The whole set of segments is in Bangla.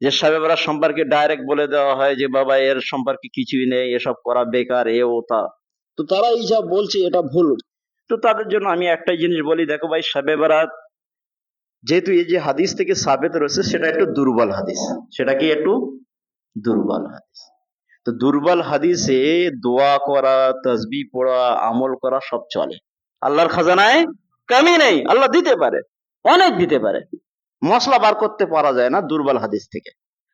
যে সাবে বরাত সম্পর্কে ডাইরেক্ট বলে দেওয়া হয় যে, বাবা, এর সম্পর্কে কিছুই নেই, এসব করা বেকার, এ ও তা। তো তারা এই যা বলছে, এটা ভুল। তো তাদের জন্য আমি একটাই জিনিস বলি, দেখো ভাই সাবে বরাত যেহেতু এই যে হাদিস থেকে সাবেত রয়েছে, সেটা একটু দুর্বল হাদিস। সেটা কি একটু? দুর্বল হাদিস। তো দুর্বল হাদিসে দোয়া করা তসবি পড়া, আমল করা সব চলে। আল্লাহর খাজানায় কমই নেই। আল্লাহ দিতে পারে, অনেক দিতে পারে। মশলা বার করতে পারা যায় না দুর্বল হাদিস থেকে।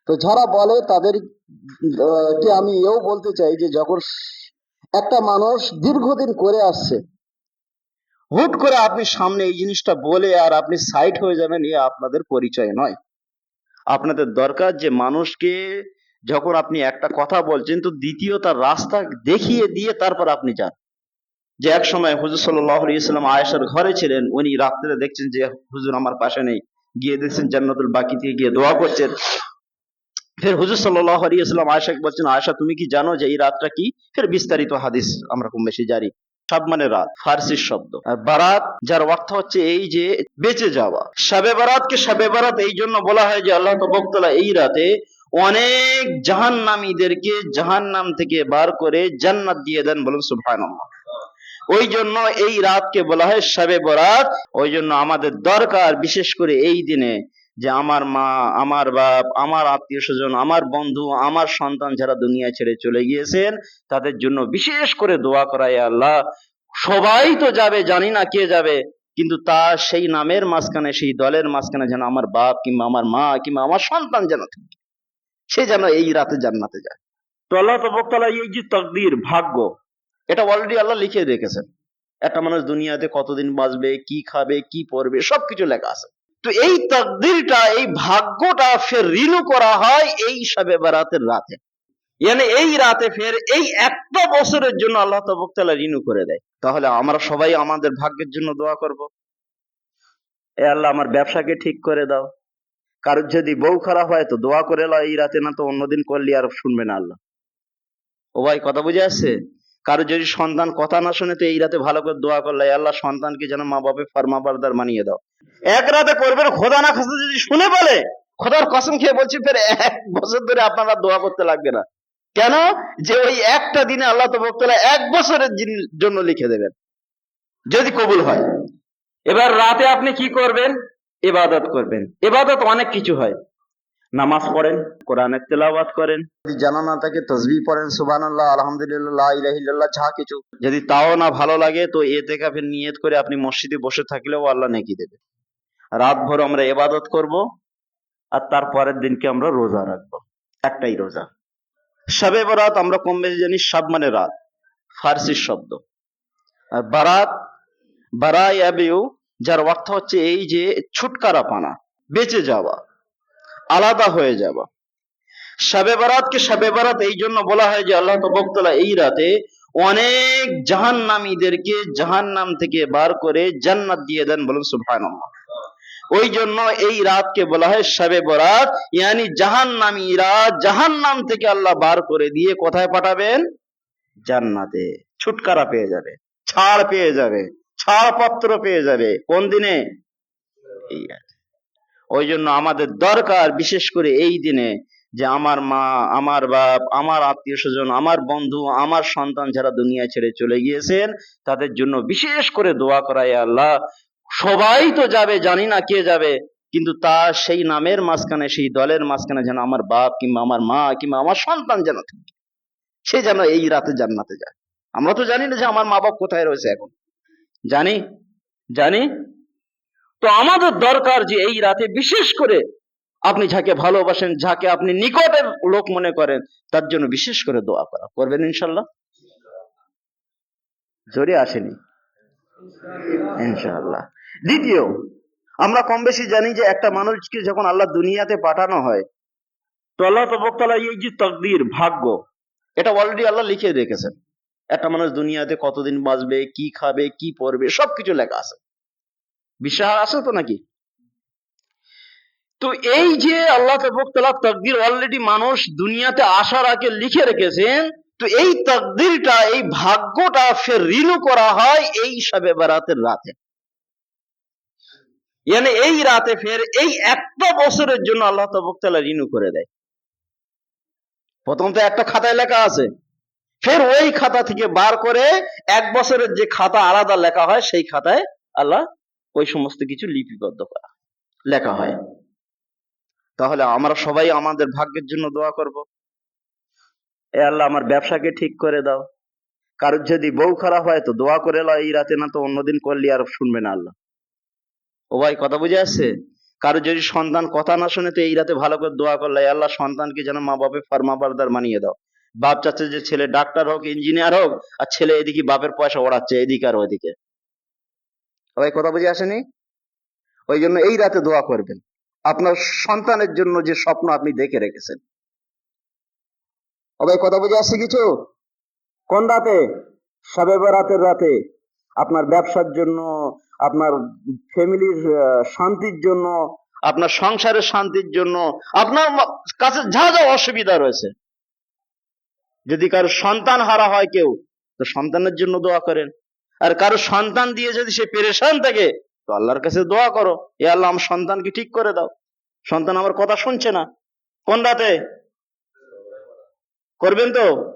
তো যারা বলে তাদের কে আমি এও বলতে চাই যে যখন একটা মানুষ দীর্ঘদিন করে আসছে, হুট করে আপনি সামনে এই জিনিসটা বলে আর আপনি সাইড হয়ে যাবেন, এ আপনাদের পরিচয় নয়। আপনাদের দরকার যে মানুষকে যখন আপনি একটা কথা বলছেন, তো দ্বিতীয় তার রাস্তা দেখিয়ে দিয়ে তারপর আপনি যান। যে এক সময় হুজুর সাল্লাহ ইসলাম আয়েশার ঘরে ছিলেন, উনি রাত্রে দেখছেন যে হুজুর আমার পাশে নেই। গিয়ে দেখছেন জান্নাতুল বাকি থেকে গিয়ে দোয়া করছেন। ফের হুজুর সাল্লাহ আয়েশাকে বলছেন, আয়েশা, তুমি কি জানো যে এই রাতটা কি? ফের বিস্তারিত হাদিস আমরা কম বেশি জানি। সব মানে রাত ফার্সির শব্দ। আর বারাত, যার অর্থ হচ্ছে এই যে বেঁচে যাওয়া। শবে বারাতকে শবে বারাত এই জন্য বলা হয় যে আল্লাহ তবকতলা এই রাতে অনেক জাহান নামীদেরকে জাহান নাম থেকে বার করে জান্নাত দিয়ে দেন বলুন সুবহানাল্লাহ। ওই জন্য এই রাতকে বলা হয় শবে বরাত। ওই জন্য আমাদের দরকার বিশেষ করে এই দিনে যে আমার মা, আমার বাপ, আমার আত্মীয় স্বজন, আমার বন্ধু, আমার সন্তান যারা দুনিয়া ছেড়ে চলে গিয়েছেন, তাদের জন্য বিশেষ করে দোয়া করাই আল্লাহ, সবাই তো যাবে, জানি না কে যাবে, কিন্তু তা সেই নামের মাঝখানে, সেই দলের মাঝখানে যেন আমার বাপ কিংবা আমার মা কিংবা আমার সন্তান যেন থাকে। সে যেন এই রাতে জান্নাতে যায়। তো আল্লাহ তবকতলা এই যে তকদির, ভাগ্য এটা অলরেডি আল্লাহ লিখে রেখেছেন। একটা মানুষ দুনিয়াতে কতদিন বাঁচবে, কি খাবে, কি পরবে, সবকিছু লেখা আছে। তো এই তকদিরটা, এই ভাগ্যটা ফের রিনু করা হয় এই সবে বারাতের রাতে। মানে এই রাতে ফের এই একটা বছরের জন্য আল্লাহ তবকতালা রিনু করে দেয়। তাহলে আমরা সবাই আমাদের ভাগ্যের জন্য দোয়া করব। এ আল্লাহ আমার ব্যবসাকে ঠিক করে দাও। কারোর যদি বউ খারাপ হয় তো দোয়া করে লাও, এই রাতে না তো অন্যদিন করলে আর শুনবে না আল্লাহ। ও ভাই, কথা বুঝে আসছে? কারও যদি সন্তান কথা না শুনে তো এই রাতে ভালো করে দোয়া করলে আল্লাহ, সন্তানকে যেন মা বাপে ফার্মা বারদার মানিয়ে দাও। এক রাতে করবেন, খোদা না খাসা যদি শুনে বলে, খোদার কসম খেয়ে বলছি, ফের এক বছর ধরে আপনারা দোয়া করতে লাগবে না। কেন? যে ওই একটা দিনে আল্লাহ তো তবকতলা এক বছরের জন্য লিখে দেবেন। যদি কবুল হয়। এবার রাতে আপনি কি করবেন? ইবাদত করবেন। ইবাদত অনেক কিছু হয়। নামাজ পড়েন, কোরআনের তেলাওয়াত করেন। যদি জানা না থাকে তসবি পড়েন, সুবহানাল্লাহ, আলহামদুলিল্লাহ যা কিছু। যদি তাও না ভালো লাগে, তো এতে কাফের নিয়ত করে আপনি মসজিদে বসে থাকলেও আল্লাহ নেকি দেবে। রাত ভর আমরা ইবাদত করব, আর তার পরের দিনকে আমরা রোজা রাখব। একটাই রোজা। শবে বরাত আমরা কম বেশি জানি সব মানে রাত ফার্সির শব্দ। আর বারাত বারাই যার অর্থ হচ্ছে এই যে ছুটকারা পানা, বেঁচে যাওয়া। আলাদা হয়ে যাওয়া শবে বারাতকে শবে বারাত এই জন্য বলা হয় যে আল্লাহ তবকতলা এই রাতে অনেক জাহান নামীদেরকে জাহান নাম থেকে বার করে জান্নাত দিয়ে দেন বলুন সুবহানাল্লাহ। ওই জন্য এই রাতকে বলা হয় শবে বরাত, ইয়ানি জাহান নামীরা জাহান নাম থেকে আল্লাহ বার করে দিয়ে কোথায় পাঠাবেন? জান্নাতে। ছুটকারা পেয়ে যাবে, ছাড় পেয়ে যাবে, ছাড়পত্র পেয়ে যাবে। কোন দিনে? এই রাতে। ওই জন্য আমাদের দরকার বিশেষ করে এই দিনে যে আমার মা, আমার বাপ, আমার আত্মীয় স্বজন, আমার বন্ধু, আমার সন্তান যারা দুনিয়া ছেড়ে চলে গিয়েছেন, তাদের জন্য বিশেষ করে দোয়া করাই আল্লাহ। সবাই তো যাবে, জানি না কে যাবে, কিন্তু তা সেই নামের মাঝখানে, সেই দলের মাঝখানে যেন আমার বাপ কিংবা আমার মা কিংবা আমার সন্তান যেন থাকে। সে যেন এই রাতে জান্নাতে যায়। আমরা তো জানি না যে আমার মা বাপ কোথায় রয়েছে এখন। জানি? জানি? তো আমাদের দরকার যে এই রাতে বিশেষ করে আপনি যাকে ভালোবাসেন, যাকে আপনি নিকটের লোক মনে করেন, তার জন্য বিশেষ করে দোয়া করা। করবেন ইনশাল্লাহ? জোরে আসেনি? ইনশাআল্লাহ দ্বিতীয়, আমরা কম বেশি জানি যে একটা মানুষকে যখন আল্লাহ দুনিয়াতে পাঠানো হয়, তো আল্লাহ তবকতলা এই যে তকদির, ভাগ্য, এটা অলরেডি আল্লাহ লিখে রেখেছেন। একটা মানুষ দুনিয়াতে কতদিন বাঁচবে, কি খাবে, কি পরবে, সবকিছু লেখা আছে। বিশ্বাস আছে তো নাকি? তো এই যে আল্লাহ তবকতলা তকদির অলরেডি মানুষ দুনিয়াতে আসার আগে লিখে রেখেছেন, তো এই তকদিরটা, এই ভাগ্যটা ফের রিনু করা হয় এই সবে বারাতের রাতে। মানে এই রাতে ফের এই একটা বছরের জন্য আল্লাহ তবকতালা রিনিউ করে দেয়। প্রথম তো একটা খাতায় লেখা আছে। ফের ওই খাতা থেকে বার করে এক বছরের যে খাতা আলাদা লেখা হয়, সেই খাতায় আল্লাহ ওই সমস্ত কিছু লিপিবদ্ধ করা। লেখা হয়। তাহলে আমরা সবাই আমাদের ভাগ্যের জন্য দোয়া করব। এ আল্লাহ আমার ব্যবসাকে ঠিক করে দাও। কারোর যদি বউ খারাপ হয় তো দোয়া করে লাও এই রাতে না তো অন্যদিন করলে আর শুনবে না আল্লাহ। ও ভাই কথা বুঝে আসছে? কারও যদি সন্তান কথা না শুনে তো এই রাতে ভালো করে দোয়া করলে আল্লাহ সন্তানকে যেন মা বাপে ফার্মা বারদার মানিয়ে দাও। বাপ চাচ্ছে যে ছেলে ডাক্তার হোক ইঞ্জিনিয়ার হোক আর ছেলে এদিকে বাপের পয়সা ওড়াচ্ছে এদিকে আর ওইদিকে ভাই কথা বুঝে আসেনি? ওই জন্য এই রাতে দোয়া করবেন। আপনার সন্তানের জন্য যে স্বপ্ন আপনি দেখে রেখেছেন। ভাই কথা বুঝে আসছে কিছু? কোন রাতে? সবে রাতের রাতে। আপনার ব্যবসার জন্য, আপনার ফ্যামিলির শান্তির জন্য, আপনার সংসারের শান্তির জন্য, আপনার কাছে যা যা অসুবিধা রয়েছে। যদি কারও সন্তান হারা হয় কেউ, তো সন্তানের জন্য দোয়া করেন। আর কারও সন্তান দিয়ে যদি সে পেরেশান থাকে, তো আল্লাহর কাছে দোয়া করো। এ আল্লাহ, আমার সন্তানকে ঠিক করে দাও। সন্তান আমার কথা শুনছে না। কোন রাতে? করবেন তো?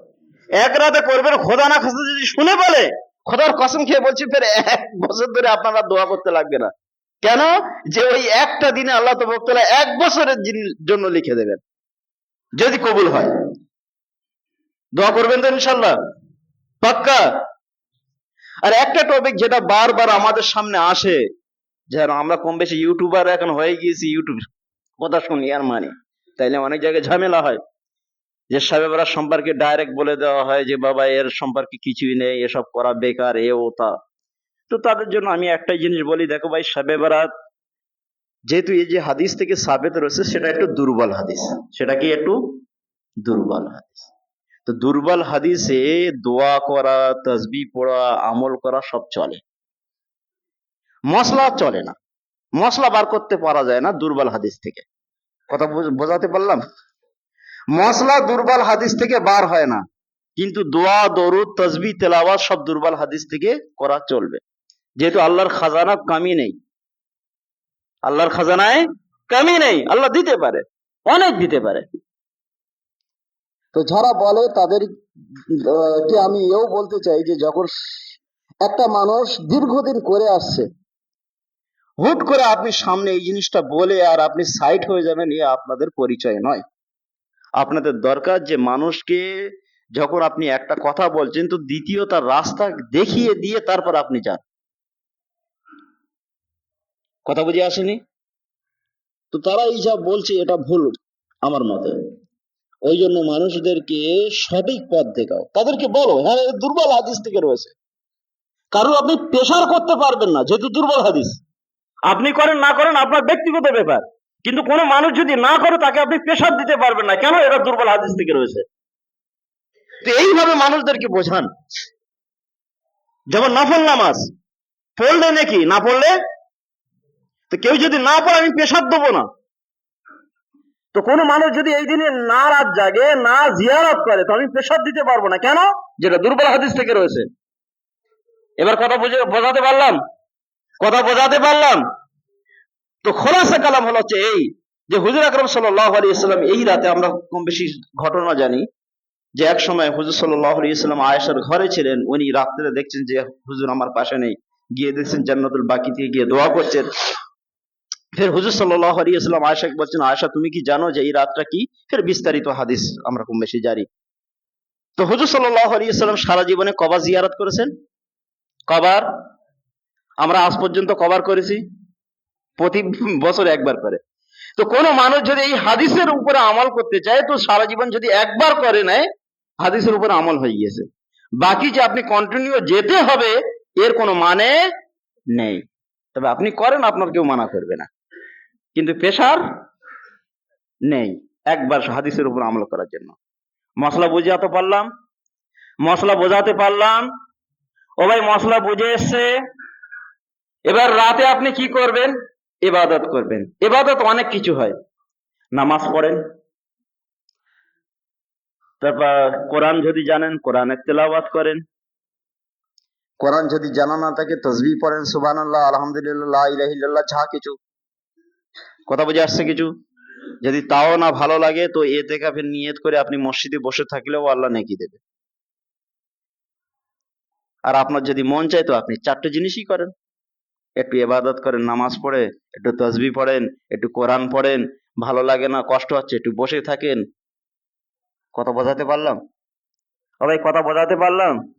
এক রাতে করবেন। খোদা না খাসা যদি শুনে বলে, খোদার কসম খেয়ে বলছি, ফের এক বছর ধরে আপনারা দোয়া করতে লাগবে না। কেন? যে ওই একটা দিনে আল্লাহ তবকতলা এক বছরের জন্য লিখে দেবেন। যদি কবুল হয়। দোয়া করবেন তো ইনশাল্লাহ? পাক্কা? আর একটা টপিক যেটা বারবার আমাদের সামনে আসে যেন আমরা কম বেশি ইউটিউবার এখন হয়ে গিয়েছি ইউটিউব কথা শুনি আর মানি। তাইলে অনেক জায়গায় ঝামেলা হয়, যে সাহেবরা সম্পর্কে ডাইরেক্ট বলে দেওয়া হয় যে বাবা এর সম্পর্কে কিছুই নেই, এসব করা বেকার, এ ও তা। তো তাদের জন্য আমি একটাই জিনিস বলি, দেখো ভাই সাবে বারাত যেহেতু এই যে হাদিস থেকে সাবেত রয়েছে, সেটা একটু দুর্বল হাদিস। সেটা কি একটু দুর্বল হাদিস? তো দুর্বল হাদিসে দোয়া করা তসবি পড়া, আমল করা সব চলে। মশলা চলে না। মশলা বার করতে পারা যায় না দুর্বল হাদিস থেকে। কথা বোঝাতে পারলাম? মশলা দুর্বল হাদিস থেকে বার হয় না। কিন্তু দোয়া, দরুদ তসবি তেলাওয়াত সব দুর্বল হাদিস থেকে করা চলবে। যেহেতু আল্লাহর খাজানা কামি নেই। আল্লাহর খাজানায় কামি নেই। আল্লাহ দিতে পারে। অনেক দিতে পারে। তো যারা বলে তাদের কে আমি এও বলতে চাই যে যখন একটা মানুষ দীর্ঘদিন করে আসছে, হুট করে আপনি সামনে এই জিনিসটা বলে আর আপনি সাইড হয়ে যাবেন, এ আপনাদের পরিচয় নয়। আপনাদের দরকার যে মানুষকে যখন আপনি একটা কথা বলছেন, তো দ্বিতীয় তার রাস্তা দেখিয়ে দিয়ে তারপর আপনি যান। কথা বুঝে আসেনি? তো তারা এই যা বলছে এটা ভুল আমার মতে। ওই জন্য মানুষদেরকে সঠিক পথ দেখাও। তাদেরকে বলো হ্যাঁ দুর্বল হাদিস থেকে রয়েছে। কারণ আপনি প্রেশার করতে পারবেন না, যেহেতু দুর্বল হাদিস। আপনি করেন, না করেন, আপনার ব্যক্তিগত ব্যাপার। কিন্তু কোনো মানুষ যদি না করে, তাকে আপনি প্রেশার দিতে পারবেন না। কেন এটা দুর্বল হাদিস থেকে রয়েছে? তো এইভাবে মানুষদেরকে বোঝান। যেমন নফল নামাজ। পড়লে নাকি? না পড়লে? তো কেউ যদি না পড়ে, আমি প্রেশার দেবো না। তো কোনো মানুষ যদি এই দিনে না রাত জাগে, না জিয়ারত করে, তো আমি প্রেশার দিতে পারব না। কেন? যেটা দুর্বল হাদিস থেকে রয়েছে। এবার কথা বুঝে, বোঝাতে পারলাম? কথা বোঝাতে পারলাম? তো খোলাসা কালাম হলো হচ্ছে এই যে হুজুর আকরম সাল্লাহ আলী ইসলাম এই রাতে আমরা কম বেশি ঘটনা জানি যে এক সময় হুজুর সাল্লাহ আলী ইসলাম আয়েশার ঘরে ছিলেন, উনি রাত্রে দেখছেন যে হুজুর আমার পাশে নেই, গিয়ে দেখছেন জান্নাতুল বাকি থেকে গিয়ে দোয়া করছেন। ফের হুজুর সাল্লাহ আলী আয়েশাকে বলছেন, আয়েশা, তুমি কি জানো যে এই রাতটা কি? ফের বিস্তারিত হাদিস আমরা কম বেশি জানি। তো হুজুর সাল্লাহ সারা জীবনে কবা জিয়ারত করেছেন? কবার? আমরা আজ পর্যন্ত কভার করেছি? প্রতি বছর একবার করে। তো কোন মানুষ যদি এই হাদিসের উপরে আমল করতে চায়, তো সারা জীবন যদি একবার করে নেয়, হাদিসের উপরে আমল হয়ে গিয়েছে। বাকি যে আপনি কন্টিনিউ যেতে হবে, এর কোনো মানে নেই। তবে আপনি করেন, আপনার কেউ মানা করবে না। কিন্তু পেশার নেই। একবার হাদিসের উপর আমল করার জন্য। মশলা বুঝাতে পারলাম? মশলা বোঝাতে পারলাম? ও ভাই, মশলা বুঝে এসছে। এবার রাতে আপনি কি করবেন? ইবাদত করবেন। এবাদত অনেক কিছু হয়। নামাজ পড়েন। তারপর কোরআন যদি জানেন, কোরআনের তেলাওয়াত করেন। কোরআন যদি জানা না থাকে তসবি পড়েন, সুবহানাল্লাহ, আলহামদুলিল্লাহ, লা ইলাহা যা কিছু। কথা বুঝে আসছে কিছু? যদি তাও না ভালো লাগে, তো এতে কাফের নিয়ত করে আপনি মসজিদে বসে থাকলেও আল্লাহ নেকি দেবে। আর আপনার যদি মন চায়, তো আপনি চারটে জিনিসই করেন। একটু এবাদত করেন, নামাজ পড়ে একটু তসবি পড়েন, একটু কোরআন পড়েন, ভালো লাগে না, কষ্ট হচ্ছে, একটু বসে থাকেন। কথা বোঝাতে পারলাম? সবাই কথা বোঝাতে পারলাম?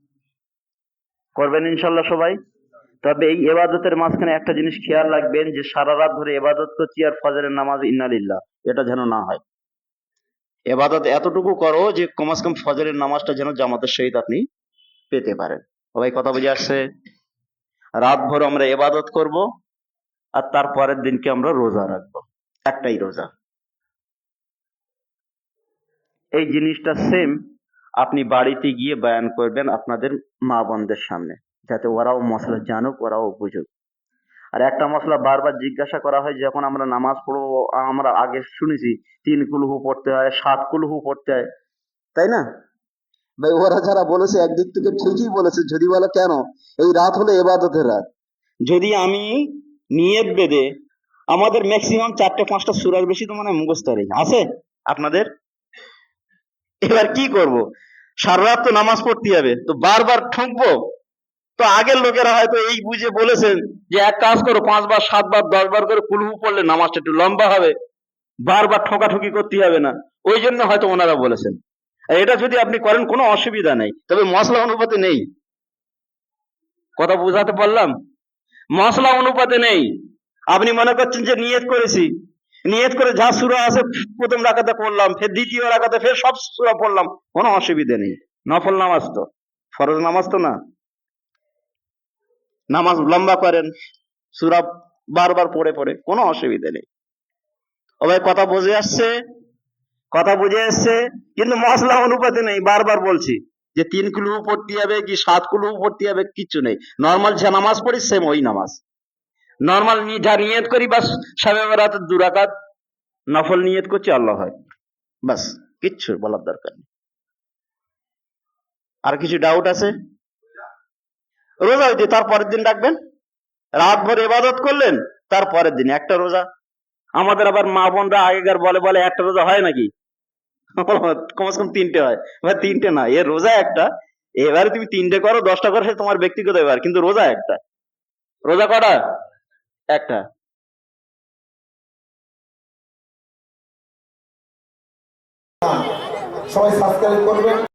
করবেন ইনশাল্লাহ সবাই? তবে এই এবাদতের মাঝখানে একটা জিনিস খেয়াল রাখবেন যে সারা রাত ধরে এবাদত করছি আর ফজরের নামাজ ইন্নালিল্লাহ এটা যেন না হয়। এবাদত এতটুকু করো যে কমাস কম ফজরের নামাজটা যেন জামাতের সহিত আপনি পেতে পারেন। সবাই কথা বুঝে আসছে? রাত ভর আমরা এবাদত করব আর তার পরের দিনকে আমরা রোজা রাখব। একটাই রোজা। এই জিনিসটা সেম আপনি বাড়িতে গিয়ে বয়ান করবেন আপনাদের মা বোনদের সামনে। যাতে ওরাও মশলা জানুক, ওরাও বুঝুক। আর একটা মশলা বারবার জিজ্ঞাসা করা হয়, যখন আমরা নামাজ পড়ব, আমরা আগে শুনেছি, তিন কুলহু পড়তে হয়, সাত কুলহু পড়তে হয়। তাই না? ভাই, ওরা যারা বলেছে, একদিক থেকে ঠিকই বলেছে, যদি বলে কেন? এই রাত হলো এবাদতের রাত। যদি আমি নিয়ত বেঁধে আমাদের ম্যাক্সিমাম চারটে, পাঁচটা সুরার বেশি তো মানে মুখস্থ নেই। আছে আপনাদের? এবার কি করব? সারা রাত তো নামাজ পড়তে হবে, তো বারবার ঠুকবো? তো আগের লোকেরা হয়তো এই বুঝে বলেছেন যে এক কাজ করো, পাঁচবার, সাতবার, দশবার করে কুলহু পড়লে নামাজটা একটু লম্বা হবে, বারবার ঠকাঠকি করতে হবে না। ওই জন্য হয়তো ওনারা বলেছেন। এটা যদি আপনি করেন, কোনো অসুবিধা নেই। তবে মশলা অনুপাতে নেই। কথা বোঝাতে পারলাম? মশলা অনুপাতে নেই। আপনি মনে করছেন যে নিয়ত করেছি। নিয়ত করে যা সুরা আছে, প্রথম রাখাতে পড়লাম, ফের দ্বিতীয় রাখাতে ফের সব সুরা পড়লাম, কোনো অসুবিধা নেই। নফল নামাজ তো। ফরজ নামাজ তো না। নামাজ লম্বা করেন, সুরা বারবার পড়ে পড়ে, কোনো অসুবিধা নেই। ও ভাই কথা বুঝে আসছে, কথা বুঝে আসছে, কিন্তু মশলা অনুপাতে নেই, বারবার বলছি যে তিন কিলো পড়তে হবে কি, সাত কিলো পড়তে হবে কিচ্ছু নেই। নর্মাল যে নামাজ পড়ি সেম ওই নামাজ। নর্মাল যা নিয়ত করি, বাস সাবে দুরাকাত নফল নিয়ত করছি, আল্লাহ হয়। বাস, কিচ্ছু বলার দরকার নেই। আর কিছু ডাউট আছে? রোজা হইতে তার পরের দিন ডাকবেন? রাত ভর ইবাদত করলেন, তার পরের দিন একটা রোজা। আমাদের আবার মা বোনরা আগেকার বলে বলে একটা রোজা হয় নাকি? কমসে কম তিনটে হয়। এবার তিনটে না এর রোজা একটা, এবারে তুমি তিনটে করো, দশটা করো তোমার ব্যক্তিগত এবার কিন্তু রোজা একটা। রোজা কটা? একটা। সবাই সাবস্ক্রাইব করবেন।